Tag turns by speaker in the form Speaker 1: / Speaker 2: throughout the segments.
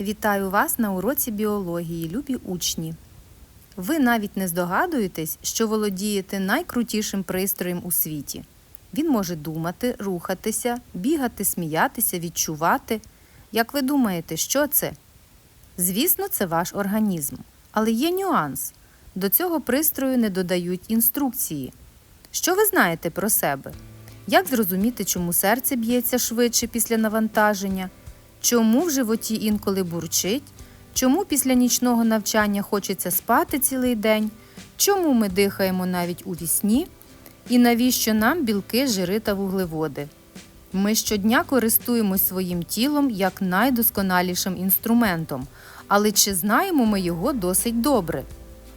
Speaker 1: Вітаю вас на уроці біології, любі учні. Ви навіть не здогадуєтесь, що володієте найкрутішим пристроєм у світі. Він може думати, рухатися, бігати, сміятися, відчувати. Як ви думаєте, що це? Звісно, це ваш організм. Але є нюанс. До цього пристрою не додають інструкції. Що ви знаєте про себе? Як зрозуміти, чому серце б'ється швидше після навантаження? Чому в животі інколи бурчить? Чому після нічного навчання хочеться спати цілий день? Чому ми дихаємо навіть у вісні? І навіщо нам білки, жири та вуглеводи? Ми щодня користуємось своїм тілом як найдосконалішим інструментом, але чи знаємо ми його досить добре?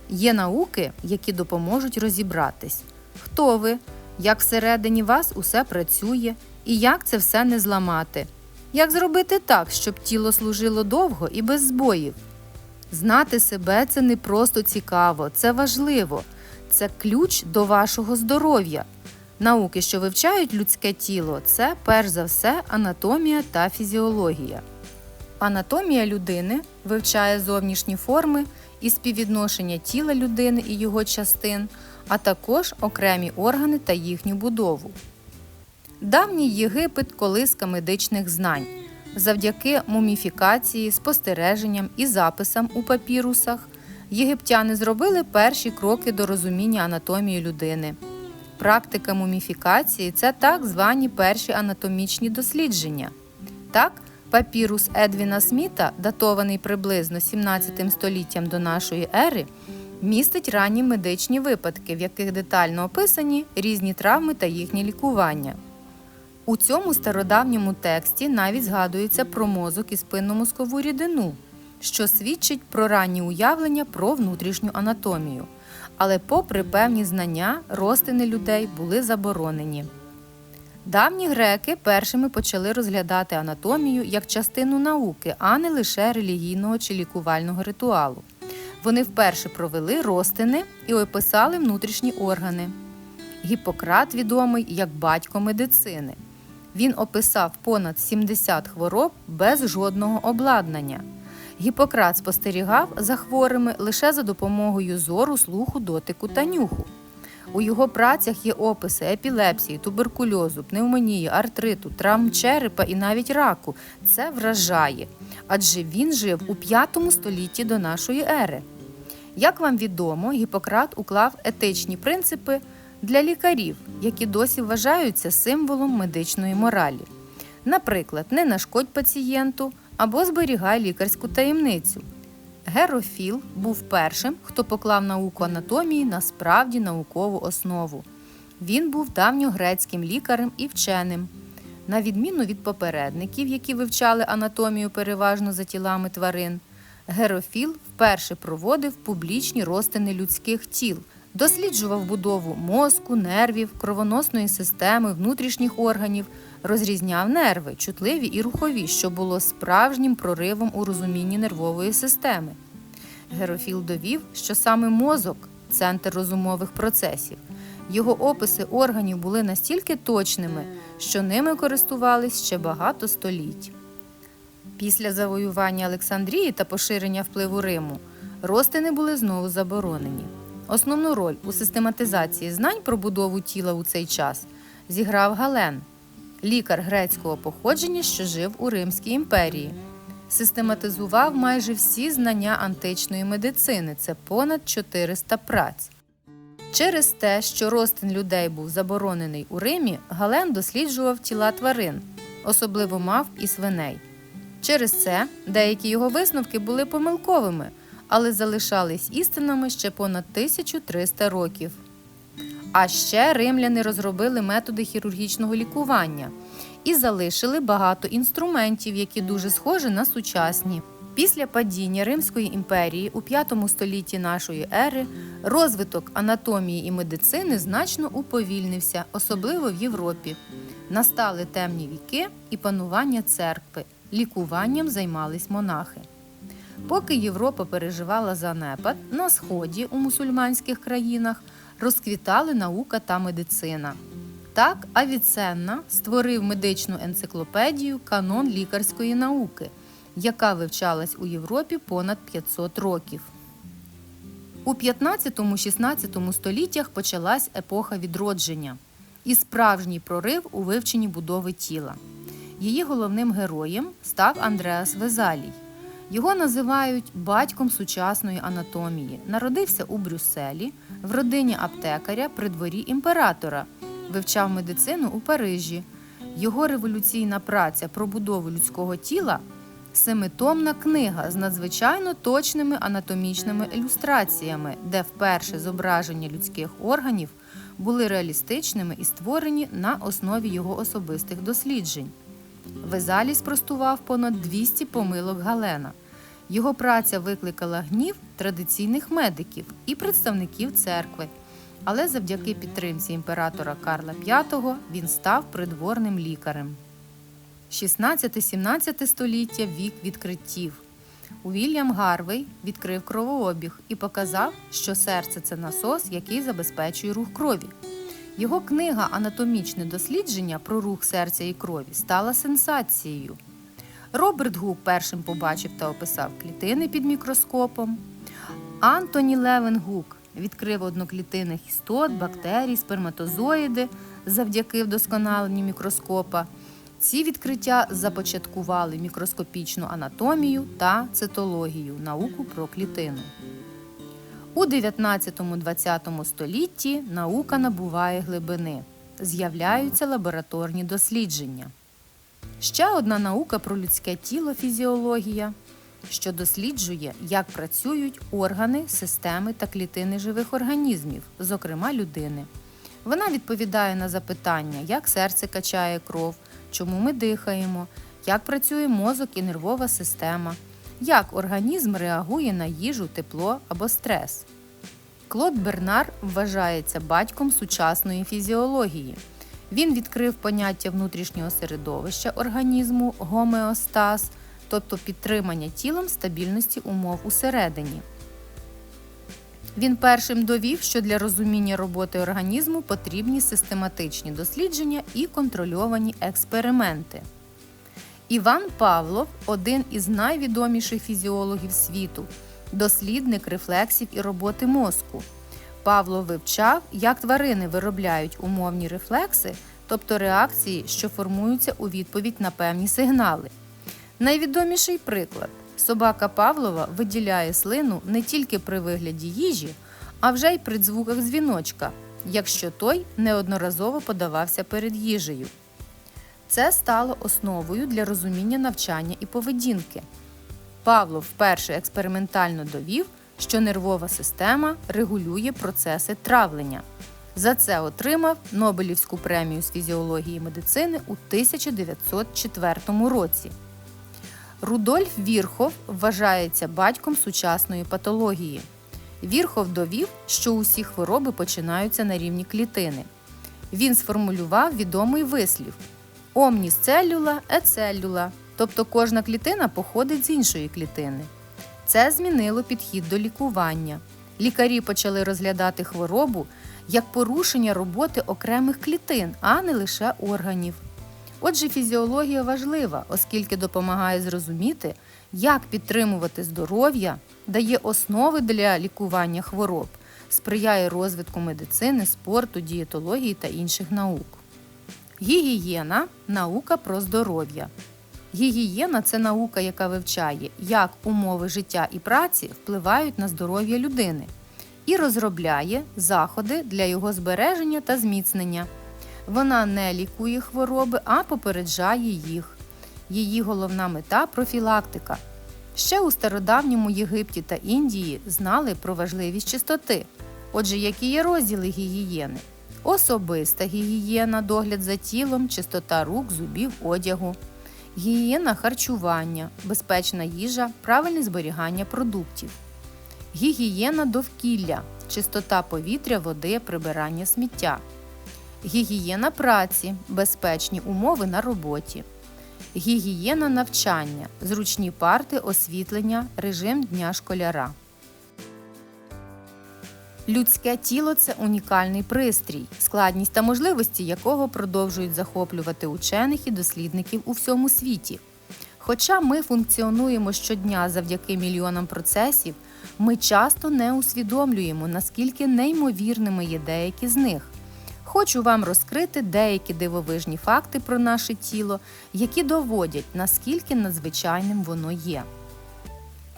Speaker 1: Є науки, які допоможуть розібратись. Хто ви? Як всередині вас усе працює, і як це все не зламати? Як зробити так, щоб тіло служило довго і без збоїв? Знати себе це не просто цікаво, це важливо. Це ключ до вашого здоров'я. Науки, що вивчають людське тіло, це перш за все анатомія та фізіологія. Анатомія людини вивчає зовнішні форми і співвідношення тіла людини і його частин, а також окремі органи та їхню будову. Давній Єгипет колиска медичних знань. Завдяки муміфікації, спостереженням і записам у папірусах єгиптяни зробили перші кроки до розуміння анатомії людини. Практика муміфікації це так звані перші анатомічні дослідження. Так, папірус Едвіна Сміта, датований приблизно 17 століттям до нашої ери, містить ранні медичні випадки, в яких детально описані різні травми та їхнє лікування. У цьому стародавньому тексті навіть згадується про мозок і спинномозкову рідину, що свідчить про ранні уявлення про внутрішню анатомію. Але, попри певні знання, розтини людей були заборонені. Давні греки першими почали розглядати анатомію як частину науки, а не лише релігійного чи лікувального ритуалу. Вони вперше провели розтини і описали внутрішні органи. Гіппократ відомий як батько медицини. Він описав понад 70 хвороб без жодного обладнання. Гіппократ спостерігав за хворими лише за допомогою зору, слуху, дотику та нюху. У його працях є описи епілепсії, туберкульозу, пневмонії, артриту, травм черепа і навіть раку. Це вражає, адже він жив у 5 столітті до нашої ери. Як вам відомо, Гіппократ уклав етичні принципи для лікарів, які досі вважаються символом медичної моралі. Наприклад, не нашкодь пацієнту або зберігай лікарську таємницю. Герофіл був першим, хто поклав науку анатомії на справді наукову основу. Він був давньогрецьким лікарем і вченим. На відміну від попередників, які вивчали анатомію переважно за тілами тварин, Герофіл вперше проводив публічні розтини людських тіл, досліджував будову мозку, нервів, кровоносної системи, внутрішніх органів, розрізняв нерви, чутливі і рухові, що було справжнім проривом у розумінні нервової системи. Герофіл довів, що саме мозок центр розумових процесів. Його описи органів були настільки точними, що ними користувались ще багато століть. Після завоювання Олександрії та поширення впливу Риму розтини були знову заборонені. Основну роль у систематизації знань про будову тіла у цей час зіграв Гален, лікар грецького походження, що жив у Римській імперії. Систематизував майже всі знання античної медицини це понад 400 праць. Через те, що розтин людей був заборонений у Римі, Гален досліджував тіла тварин, особливо мав і свиней. Через це деякі його висновки були помилковими, але залишались істинами ще понад 1300 років. А ще римляни розробили методи хірургічного лікування і залишили багато інструментів, які дуже схожі на сучасні. Після падіння Римської імперії у V столітті нашої ери розвиток анатомії і медицини значно уповільнився, особливо в Європі. Настали темні віки і панування церкви. Лікуванням займались монахи. Поки Європа переживала занепад, на сході у мусульманських країнах розквітали наука та медицина. Так, Авіценна створив медичну енциклопедію Канон лікарської науки, яка вивчалась у Європі понад 500 років. У 15-16 століттях почалась епоха відродження і справжній прорив у вивченні будови тіла. Її головним героєм став Андреас Везалій. Його називають батьком сучасної анатомії. Народився у Брюсселі в родині аптекаря при дворі імператора, вивчав медицину у Парижі. Його революційна праця про будову людського тіла семитомна книга з надзвичайно точними анатомічними ілюстраціями, де вперше зображення людських органів були реалістичними і створені на основі його особистих досліджень. Везалій спростував понад 200 помилок Галена. Його праця викликала гнів традиційних медиків і представників церкви. Але завдяки підтримці імператора Карла V він став придворним лікарем. 16-17 століття вік відкриттів. Уільям Гарвей відкрив кровообіг і показав, що серце це насос, який забезпечує рух крові. Його книга Анатомічне дослідження про рух серця і крові стала сенсацією. Роберт Гук першим побачив та описав клітини під мікроскопом. Антоні Левен Гук відкрив одноклітинних істот, бактерій, сперматозоїди завдяки вдосконаленню мікроскопа. Ці відкриття започаткували мікроскопічну анатомію та цитологію науку про клітину. У 19-20 столітті наука набуває глибини. З'являються лабораторні дослідження. Ще одна наука про людське тіло фізіологія, що досліджує, як працюють органи, системи та клітини живих організмів, зокрема людини. Вона відповідає на запитання, як серце качає кров, чому ми дихаємо, як працює мозок і нервова система, як організм реагує на їжу, тепло або стрес. Клод Бернар вважається батьком сучасної фізіології. Він відкрив поняття внутрішнього середовища організму гомеостаз, тобто підтримання тілом стабільності умов усередині. Він першим довів, що для розуміння роботи організму потрібні систематичні дослідження і контрольовані експерименти. Іван Павлов один із найвідоміших фізіологів світу, дослідник рефлексів і роботи мозку. Павло вивчав, як тварини виробляють умовні рефлекси, тобто реакції, що формуються у відповідь на певні сигнали. Найвідоміший приклад собака Павлова виділяє слину не тільки при вигляді їжі, а вже й при звуках дзвіночка, якщо той неодноразово подавався перед їжею. Це стало основою для розуміння навчання і поведінки. Павлов вперше експериментально довів, що нервова система регулює процеси травлення. За це отримав Нобелівську премію з фізіології медицини у 1904 році. Рудольф Вірхов вважається батьком сучасної патології. Вірхов довів, що усі хвороби починаються на рівні клітини. Він сформулював відомий вислів Омніс целюла е тобто кожна клітина походить з іншої клітини. Це змінило підхід до лікування. Лікарі почали розглядати хворобу як порушення роботи окремих клітин, а не лише органів. Отже, фізіологія важлива, оскільки допомагає зрозуміти, як підтримувати здоров'я, дає основи для лікування хвороб, сприяє розвитку медицини, спорту, дієтології та інших наук. Гігієна наука про здоров'я. Гігієна це наука, яка вивчає, як умови життя і праці впливають на здоров'я людини, і розробляє заходи для його збереження та зміцнення. Вона не лікує хвороби, а попереджає їх. Її головна мета профілактика. Ще у стародавньому Єгипті та Індії знали про важливість чистоти. Отже, які є розділи гігієни? Особиста гігієна, догляд за тілом, чистота рук, зубів, одягу, гігієна харчування, безпечна їжа, правильне зберігання продуктів, гігієна довкілля, чистота повітря, води, прибирання сміття, гігієна праці, безпечні умови на роботі, гігієна навчання, зручні парти, освітлення, режим дня школяра. Людське тіло це унікальний пристрій, складність та можливості якого продовжують захоплювати учених і дослідників у всьому світі. Хоча ми функціонуємо щодня завдяки мільйонам процесів, ми часто не усвідомлюємо, наскільки неймовірними є деякі з них. Хочу вам розкрити деякі дивовижні факти про наше тіло, які доводять, наскільки надзвичайним воно є.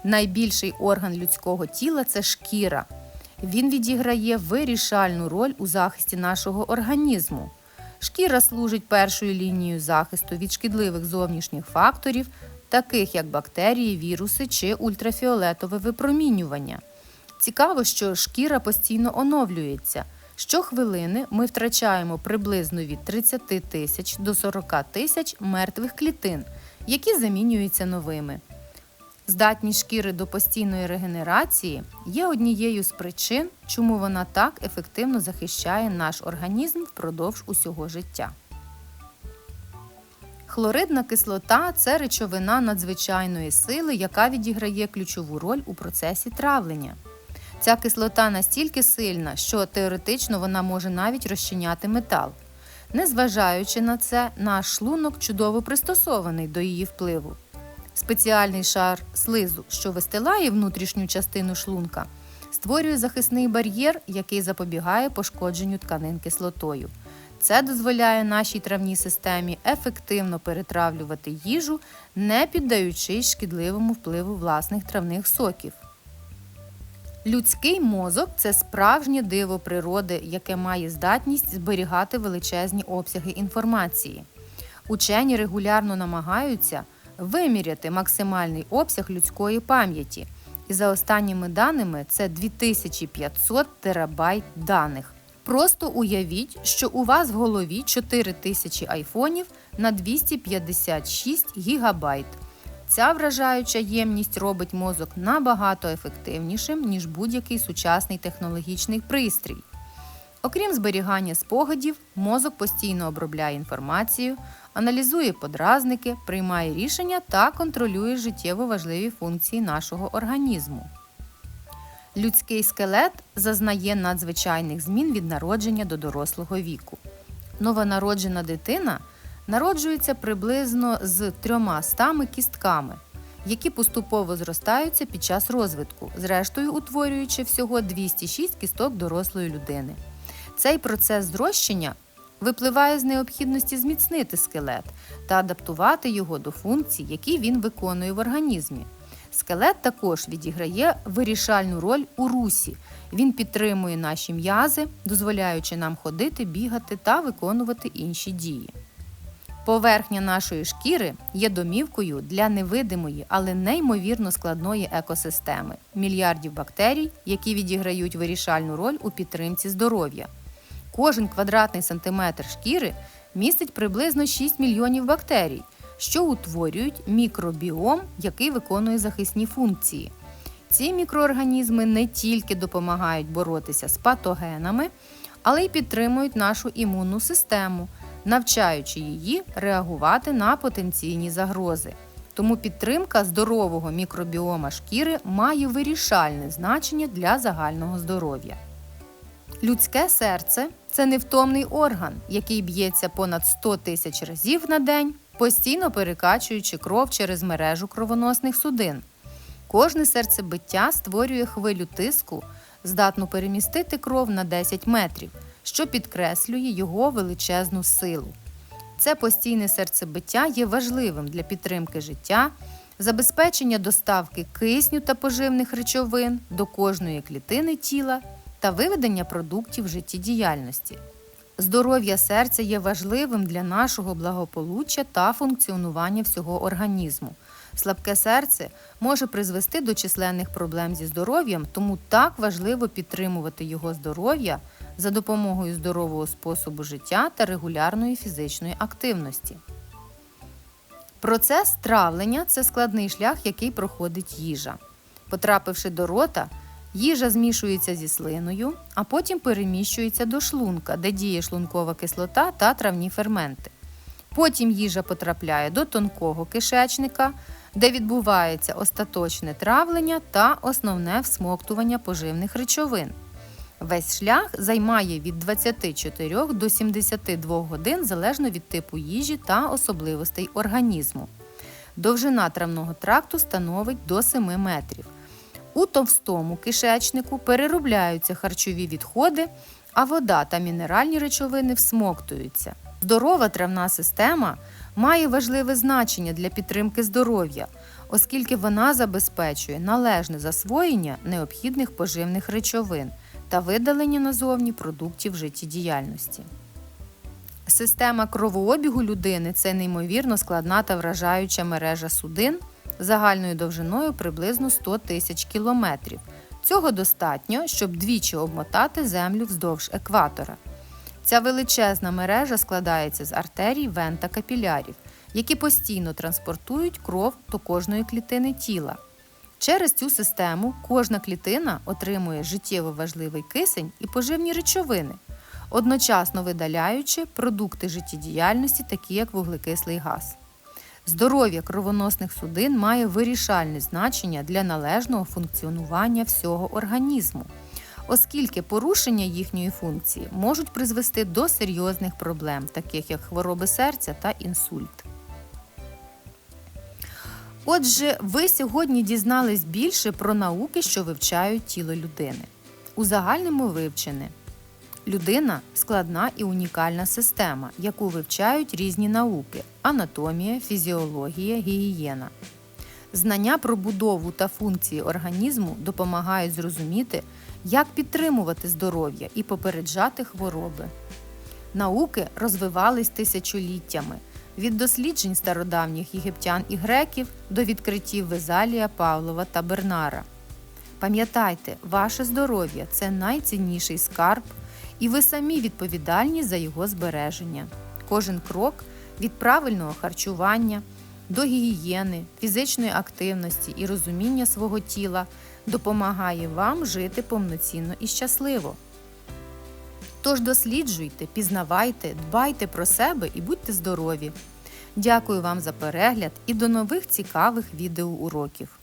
Speaker 1: Найбільший орган людського тіла це шкіра. Він відіграє вирішальну роль у захисті нашого організму. Шкіра служить першою лінією захисту від шкідливих зовнішніх факторів, таких як бактерії, віруси чи ультрафіолетове випромінювання. Цікаво, що шкіра постійно оновлюється. Щохвилини ми втрачаємо приблизно від 30 тисяч до 40 тисяч мертвих клітин, які замінюються новими. Здатність шкіри до постійної регенерації є однією з причин, чому вона так ефективно захищає наш організм впродовж усього життя. Хлоридна кислота це речовина надзвичайної сили, яка відіграє ключову роль у процесі травлення. Ця кислота настільки сильна, що теоретично вона може навіть розчиняти метал. Незважаючи на це, наш шлунок чудово пристосований до її впливу. Спеціальний шар слизу, що вистилає внутрішню частину шлунка, створює захисний бар'єр, який запобігає пошкодженню тканин кислотою. Це дозволяє нашій травній системі ефективно перетравлювати їжу, не піддаючись шкідливому впливу власних травних соків. Людський мозок це справжнє диво природи, яке має здатність зберігати величезні обсяги інформації. Учені регулярно намагаються виміряти максимальний обсяг людської пам'яті. І за останніми даними це 2500 терабайт даних. Просто уявіть, що у вас в голові 4000 айфонів на 256 гігабайт. Ця вражаюча ємність робить мозок набагато ефективнішим, ніж будь-який сучасний технологічний пристрій. Окрім зберігання спогадів, мозок постійно обробляє інформацію, аналізує подразники, приймає рішення та контролює життєво важливі функції нашого організму. Людський скелет зазнає надзвичайних змін від народження до дорослого віку. Новонароджена дитина народжується приблизно з трьома стами кістками, які поступово зростаються під час розвитку, зрештою утворюючи всього 206 кісток дорослої людини. Цей процес зрощення випливає з необхідності зміцнити скелет та адаптувати його до функцій, які він виконує в організмі. Скелет також відіграє вирішальну роль у русі. Він підтримує наші м'язи, дозволяючи нам ходити, бігати та виконувати інші дії. Поверхня нашої шкіри є домівкою для невидимої, але неймовірно складної екосистеми мільярдів бактерій, які відіграють вирішальну роль у підтримці здоров'я. Кожен квадратний сантиметр шкіри містить приблизно 6 мільйонів бактерій, що утворюють мікробіом, який виконує захисні функції. Ці мікроорганізми не тільки допомагають боротися з патогенами, але й підтримують нашу імунну систему, навчаючи її реагувати на потенційні загрози. Тому підтримка здорового мікробіома шкіри має вирішальне значення для загального здоров'я. Людське серце це невтомний орган, який б'ється понад 100 тисяч разів на день, постійно перекачуючи кров через мережу кровоносних судин. Кожне серцебиття створює хвилю тиску, здатну перемістити кров на 10 метрів, що підкреслює його величезну силу. Це постійне серцебиття є важливим для підтримки життя, забезпечення доставки кисню та поживних речовин до кожної клітини тіла та виведення продуктів життєдіяльності. Здоров'я серця є важливим для нашого благополуччя та функціонування всього організму. Слабке серце може призвести до численних проблем зі здоров'ям, тому так важливо підтримувати його здоров'я за допомогою здорового способу життя та регулярної фізичної активності. Процес травлення це складний шлях, який проходить їжа. Потрапивши до рота, Їжа змішується зі слиною, а потім переміщується до шлунка, де діє шлункова кислота та травні ферменти. Потім їжа потрапляє до тонкого кишечника, де відбувається остаточне травлення та основне всмоктування поживних речовин. Весь шлях займає від 24 до 72 годин залежно від типу їжі та особливостей організму. Довжина травного тракту становить до 7 метрів. У товстому кишечнику переробляються харчові відходи, а вода та мінеральні речовини всмоктуються. Здорова травна система має важливе значення для підтримки здоров'я, оскільки вона забезпечує належне засвоєння необхідних поживних речовин та видалення назовні продуктів життєдіяльності. Система кровообігу людини це неймовірно складна та вражаюча мережа судин загальною довжиною приблизно 100 тисяч кілометрів. Цього достатньо, щоб двічі обмотати землю вздовж екватора. Ця величезна мережа складається з артерій, вен та капілярів, які постійно транспортують кров до кожної клітини тіла. Через цю систему кожна клітина отримує життєво важливий кисень і поживні речовини, одночасно видаляючи продукти життєдіяльності, такі як вуглекислий газ. Здоров'я кровоносних судин має вирішальне значення для належного функціонування всього організму, оскільки порушення їхньої функції можуть призвести до серйозних проблем, таких як хвороби серця та інсульт. Отже, ви сьогодні дізнались більше про науки, що вивчають тіло людини. У загальному вивчене людина складна і унікальна система, яку вивчають різні науки: анатомія, фізіологія, гігієна. Знання про будову та функції організму допомагають зрозуміти, як підтримувати здоров'я і попереджати хвороби. Науки розвивались тисячоліттями від досліджень стародавніх єгиптян і греків до відкриттів Везалія, Павлова та Бернара. Пам'ятайте, ваше здоров'я це найцінніший скарб, і ви самі відповідальні за його збереження. Кожен крок від правильного харчування до гігієни, фізичної активності і розуміння свого тіла допомагає вам жити повноцінно і щасливо. Тож досліджуйте, пізнавайте, дбайте про себе і будьте здорові! Дякую вам за перегляд і до нових цікавих відеоуроків!